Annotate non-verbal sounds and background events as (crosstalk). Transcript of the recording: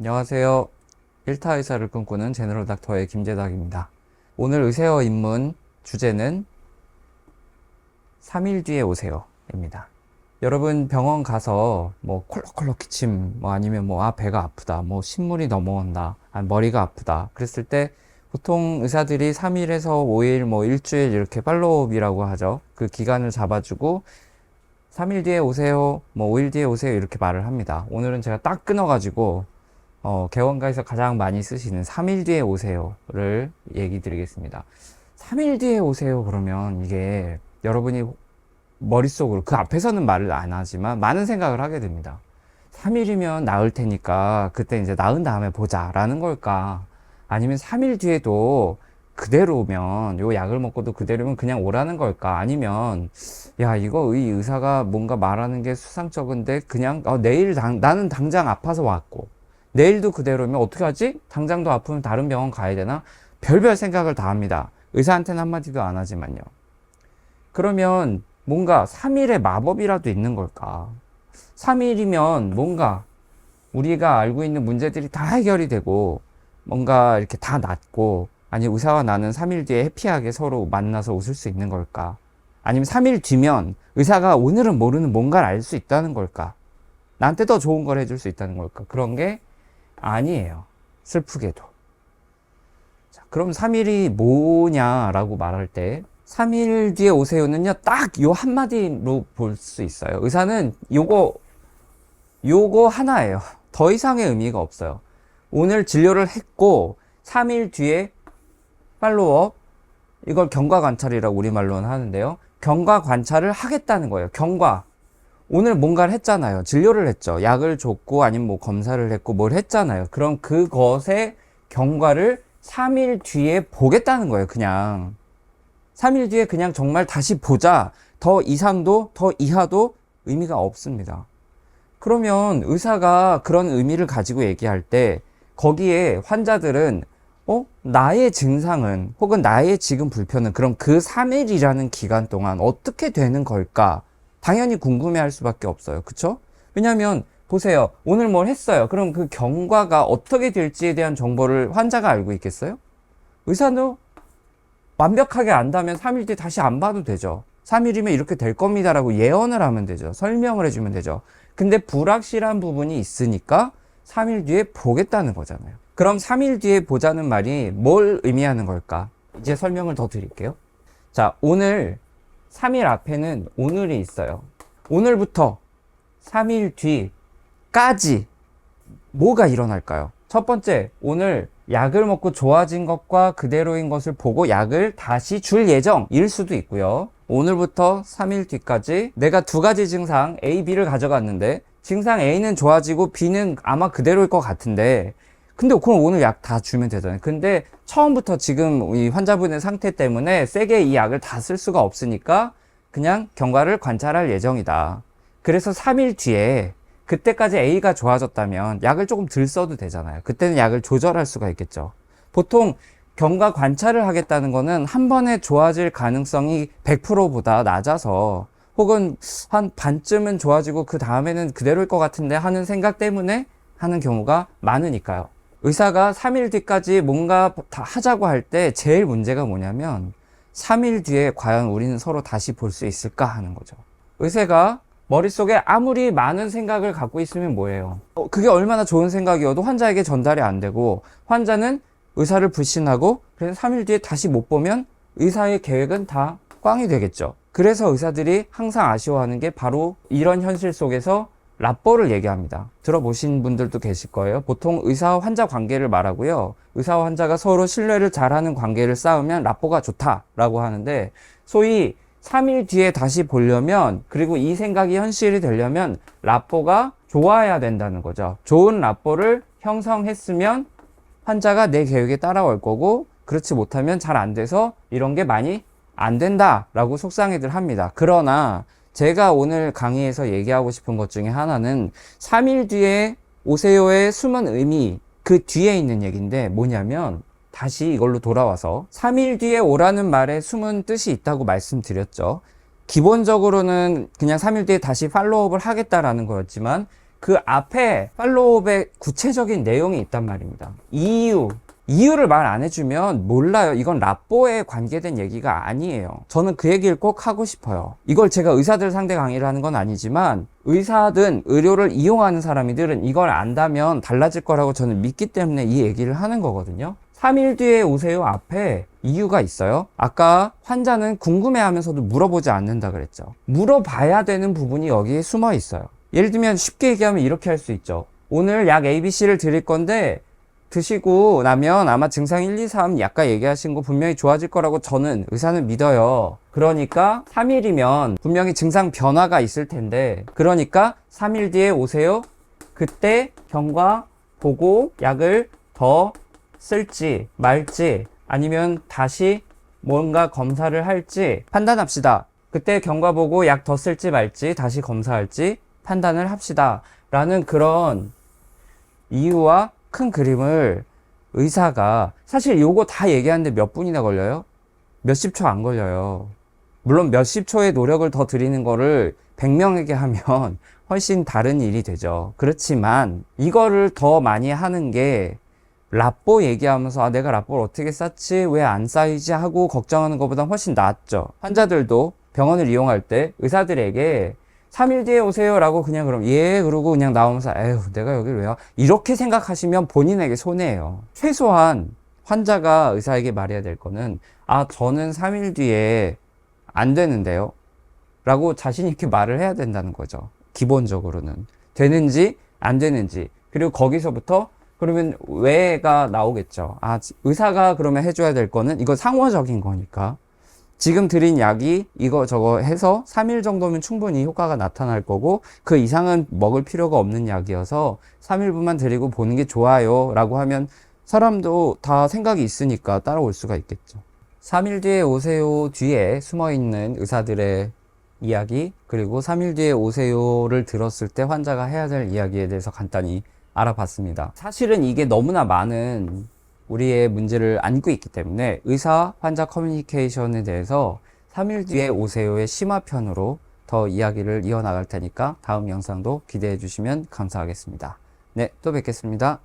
안녕하세요. 1타 의사를 꿈꾸는 제너럴 닥터의 김재닥입니다. 오늘 의세어 입문 주제는 3일 뒤에 오세요. 입니다. 여러분 병원 가서 뭐 콜록콜록 기침, 뭐 아니면 뭐 아, 배가 아프다, 뭐 신물이 넘어온다, 아, 머리가 아프다. 그랬을 때 보통 의사들이 3일에서 5일, 뭐 일주일 이렇게 팔로우업이라고 하죠. 그 기간을 잡아주고 3일 뒤에 오세요, 뭐 5일 뒤에 오세요 이렇게 말을 합니다. 오늘은 제가 딱 끊어가지고 어, 개원가에서 가장 많이 쓰시는 3일 뒤에 오세요를 얘기 드리겠습니다. 3일 뒤에 오세요 그러면 이게 여러분이 머릿속으로 그 앞에서는 말을 안 하지만 많은 생각을 하게 됩니다. 3일이면 나을 테니까 그때 이제 나은 다음에 보자라는 걸까? 아니면 3일 뒤에도 그대로면 요 약을 먹고도 그대로면 그냥 오라는 걸까? 아니면 야 이거 의 의사가 뭔가 말하는 게 수상쩍은데 그냥 어, 내일 당, 나는 당장 아파서 왔고 내일도 그대로면 어떻게 하지? 당장도 아프면 다른 병원 가야 되나? 별별 생각을 다 합니다. 의사한테는 한마디도 안 하지만요. 그러면 뭔가 3일의 마법이라도 있는 걸까? 3일이면 뭔가 우리가 알고 있는 문제들이 다 해결이 되고 뭔가 이렇게 다 낫고 아니 의사와 나는 3일 뒤에 해피하게 서로 만나서 웃을 수 있는 걸까? 아니면 3일 뒤면 의사가 오늘은 모르는 뭔가를 알 수 있다는 걸까? 나한테 더 좋은 걸 해줄 수 있다는 걸까? 그런 게 아니에요. 슬프게도. 자, 그럼 3일이 뭐냐라고 말할 때 3일 뒤에 오세요는요, 딱 요 한마디로 볼 수 있어요. 의사는 요거, 요거 하나예요. 더 이상의 의미가 없어요. 오늘 진료를 했고, 3일 뒤에 팔로업, 이걸 경과 관찰이라고 우리말로는 하는데요. 경과 관찰을 하겠다는 거예요. 경과. 오늘 뭔가를 했잖아요. 진료를 했죠. 약을 줬고, 아니면 뭐 검사를 했고, 뭘 했잖아요. 그럼 그것의 경과를 3일 뒤에 보겠다는 거예요. 그냥. 3일 뒤에 그냥 정말 다시 보자. 더 이상도 더 이하도 의미가 없습니다. 그러면 의사가 그런 의미를 가지고 얘기할 때 거기에 환자들은 어? 나의 증상은 혹은 나의 지금 불편은 그럼 그 3일이라는 기간 동안 어떻게 되는 걸까? 당연히 궁금해 할 수밖에 없어요. 그쵸? 왜냐면 보세요. 오늘 뭘 했어요. 그럼 그 경과가 어떻게 될지에 대한 정보를 환자가 알고 있겠어요? 의사도 완벽하게 안다면 3일 뒤에 다시 안 봐도 되죠. 3일이면 이렇게 될 겁니다라고 예언을 하면 되죠. 설명을 해주면 되죠. 근데 불확실한 부분이 있으니까 3일 뒤에 보겠다는 거잖아요. 그럼 3일 뒤에 보자는 말이 뭘 의미하는 걸까? 이제 설명을 더 드릴게요. 자, 오늘 3일 앞에는 오늘이 있어요. 오늘부터 3일 뒤까지 뭐가 일어날까요? 첫 번째, 오늘 약을 먹고 좋아진 것과 그대로인 것을 보고 약을 다시 줄 예정일 수도 있고요. 오늘부터 3일 뒤까지 내가 두 가지 증상 A, B를 가져갔는데 증상 A는 좋아지고 B는 아마 그대로일 것 같은데 근데 그럼 오늘 약 다 주면 되잖아요. 근데 처음부터 지금 이 환자분의 상태 때문에 세게 이 약을 다 쓸 수가 없으니까 그냥 경과를 관찰할 예정이다. 그래서 3일 뒤에 그때까지 A가 좋아졌다면 약을 조금 덜 써도 되잖아요. 그때는 약을 조절할 수가 있겠죠. 보통 경과 관찰을 하겠다는 거는 한 번에 좋아질 가능성이 100%보다 낮아서 혹은 한 반쯤은 좋아지고 그 다음에는 그대로일 것 같은데 하는 생각 때문에 하는 경우가 많으니까요. 의사가 3일 뒤까지 뭔가 다 하자고 할 때 제일 문제가 뭐냐면 3일 뒤에 과연 우리는 서로 다시 볼 수 있을까 하는 거죠. 의사가 머릿속에 아무리 많은 생각을 갖고 있으면 뭐예요? 어, 그게 얼마나 좋은 생각이어도 환자에게 전달이 안 되고 환자는 의사를 불신하고 그래서 3일 뒤에 다시 못 보면 의사의 계획은 다 꽝이 되겠죠. 그래서 의사들이 항상 아쉬워하는 게 바로 이런 현실 속에서 라뽀를 얘기합니다. 들어보신 분들도 계실 거예요. 보통 의사와 환자 관계를 말하고요. 의사와 환자가 서로 신뢰를 잘하는 관계를 쌓으면 라뽀가 좋다라고 하는데 소위 3일 뒤에 다시 보려면 그리고 이 생각이 현실이 되려면 라뽀가 좋아야 된다는 거죠. 좋은 라뽀를 형성했으면 환자가 내 계획에 따라올 거고 그렇지 못하면 잘 안 돼서 이런 게 많이 안 된다라고 속상해들 합니다. 그러나 제가 오늘 강의에서 얘기하고 싶은 것 중에 하나는 3일 뒤에 오세요의 숨은 의미 그 뒤에 있는 얘기인데 뭐냐면 다시 이걸로 돌아와서 3일 뒤에 오라는 말에 숨은 뜻이 있다고 말씀드렸죠. 기본적으로는 그냥 3일 뒤에 다시 팔로우업을 하겠다라는 거였지만 그 앞에 팔로우업의 구체적인 내용이 있단 말입니다. 이유. 이유를 말 안 해주면 몰라요. 이건 라뽀에 관계된 얘기가 아니에요. 저는 그 얘기를 꼭 하고 싶어요. 이걸 제가 의사들 상대 강의를 하는 건 아니지만 의사든 의료를 이용하는 사람이들은 이걸 안다면 달라질 거라고 저는 믿기 때문에 이 얘기를 하는 거거든요. 3일 뒤에 오세요 앞에 이유가 있어요. 아까 환자는 궁금해 하면서도 물어보지 않는다 그랬죠. 물어봐야 되는 부분이 여기에 숨어 있어요. 예를 들면 쉽게 얘기하면 이렇게 할 수 있죠. 오늘 약 ABC를 드릴 건데 드시고 나면 아마 증상 1, 2, 3 약간 얘기하신 거 분명히 좋아질 거라고 저는 의사는 믿어요. 그러니까 3일이면 분명히 증상 변화가 있을 텐데 그러니까 3일 뒤에 오세요. 그때 경과 보고 약을 더 쓸지 말지 아니면 다시 뭔가 검사를 할지 판단합시다. 그때 경과 보고 약 더 쓸지 말지 다시 검사할지 판단을 합시다. 라는 그런 이유와 큰 그림을 의사가 사실 요거 다 얘기하는데 몇 분이나 걸려요? 몇십 초 안 걸려요. 물론 몇십 초의 노력을 더 드리는 거를 100명에게 하면 (laughs) 훨씬 다른 일이 되죠. 그렇지만 이거를 더 많이 하는 게 라뽀 얘기하면서 아 내가 라뽀를 어떻게 쌓지 왜 안 쌓이지 하고 걱정하는 것보다 훨씬 낫죠. 환자들도 병원을 이용할 때 의사들에게 3일 뒤에 오세요 라고 그냥 그럼 예 그러고 그냥 나오면서 에휴 내가 여기를 왜요? 이렇게 생각하시면 본인에게 손해예요. 최소한 환자가 의사에게 말해야 될 거는 아 저는 3일 뒤에 안 되는데요? 라고 자신 있게 말을 해야 된다는 거죠. 기본적으로는. 되는지 안 되는지. 그리고 거기서부터 그러면 왜가 나오겠죠? 아 의사가 그러면 해줘야 될 거는 이거 상호적인 거니까 지금 드린 약이 이거 저거 해서 3일 정도면 충분히 효과가 나타날 거고 그 이상은 먹을 필요가 없는 약이어서 3일분만 드리고 보는 게 좋아요 라고 하면 사람도 다 생각이 있으니까 따라올 수가 있겠죠. 3일 뒤에 오세요 뒤에 숨어 있는 의사들의 이야기 그리고 3일 뒤에 오세요를 들었을 때 환자가 해야 될 이야기에 대해서 간단히 알아봤습니다. 사실은 이게 너무나 많은 우리의 문제를 안고 있기 때문에 의사 환자 커뮤니케이션에 대해서 3일 뒤에 오세요의 심화편으로 더 이야기를 이어나갈 테니까 다음 영상도 기대해 주시면 감사하겠습니다. 네, 또 뵙겠습니다.